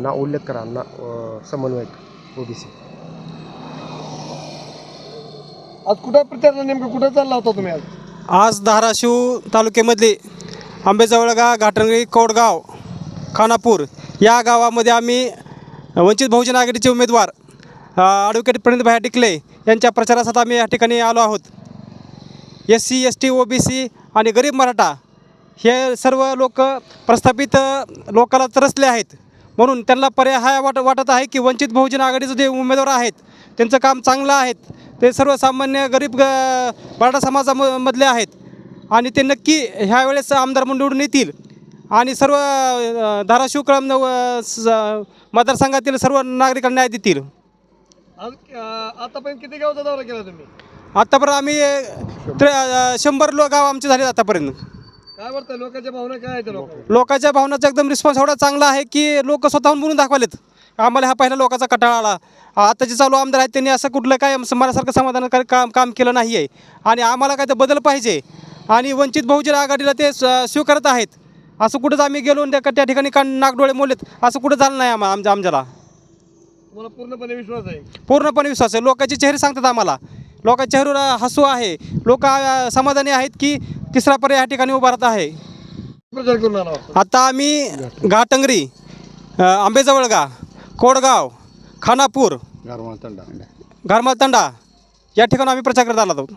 ना उल्लेख करा ना समन्वयक ओबीसी. आज कुठं प्रचारला नेमकं कुठं चालला होता तुम्ही आज? आज धाराशिव तालुक्यामधले आंबेजवळगा घाटंगळी कौडगाव खानापूर या गावामध्ये आम्ही वंचित बहुजन आघाडीचे उमेदवार ॲडव्होकेट प्रणितभाई टिकले यांच्या प्रचारासाठी आम्ही या ठिकाणी आलो आहोत. S C S T O B C आणि गरीब मराठा हे सर्व लोक प्रस्थापित लोकाला तरसले आहेत. म्हणून त्यांना पर्याय हा वाट वाटत आहे की वंचित बहुजन आघाडीचे जे उमेदवार आहेत त्यांचं काम चांगलं आहेत ते सर्वसामान्य गरीब ग मराठा समाजामधले आहेत. आणि ते नक्की ह्या वेळेस आमदार म्हणून निवडून येतील. आणि सर्व धाराशिव कळम मतदारसंघातील सर्व नागरिकांना न्याय देतील. आतापर्यंत किती गावचा दौरा केला तुम्ही? आत्तापर्यंत आम्ही शंभर लो गाव आमचे झाले आतापर्यंत. काय वाटतं लोकांच्या भावना काय आहेत लोक लोकांच्या भावनाचा एकदम रिस्पॉन्स एवढा चांगला आहे की लोक स्वतःहून बोलून दाखवलेत. आम्हाला हा पहिला लोकांचा कटाळा आला. आता जे चालू आमदार आहेत त्यांनी असं कुठलं काय मनासारखं समाधानकारक काम काम केलं नाही आहे आणि आम्हाला काय तर बदल पाहिजे. आणि वंचित बहुजन आघाडीला ते स्व- स्वीकारत आहेत. असं कुठंच आम्ही गेलो त्या त्या ठिकाणी का नागडोळे मोलेत असं कुठं झालं नाही आम्हा आमच्या आमच्याला. तुम्हाला पूर्णपणे विश्वास आहे? पूर्णपणे विश्वास आहे. लोकांचे चेहरे सांगतात आम्हाला. लोकांच्या चेहऱ्यावर हसू आहे. लोक समाधानी आहेत की तिसरा पर्याय या ठिकाणी उभा राहत आहे. प्रचार करून आला होता आता आम्ही घाटंगरी अ, आंबेजवळगा कोडगाव खानापूर घरमाल तंडा. या ठिकाणी आम्ही प्रचार करत आलो. आहोत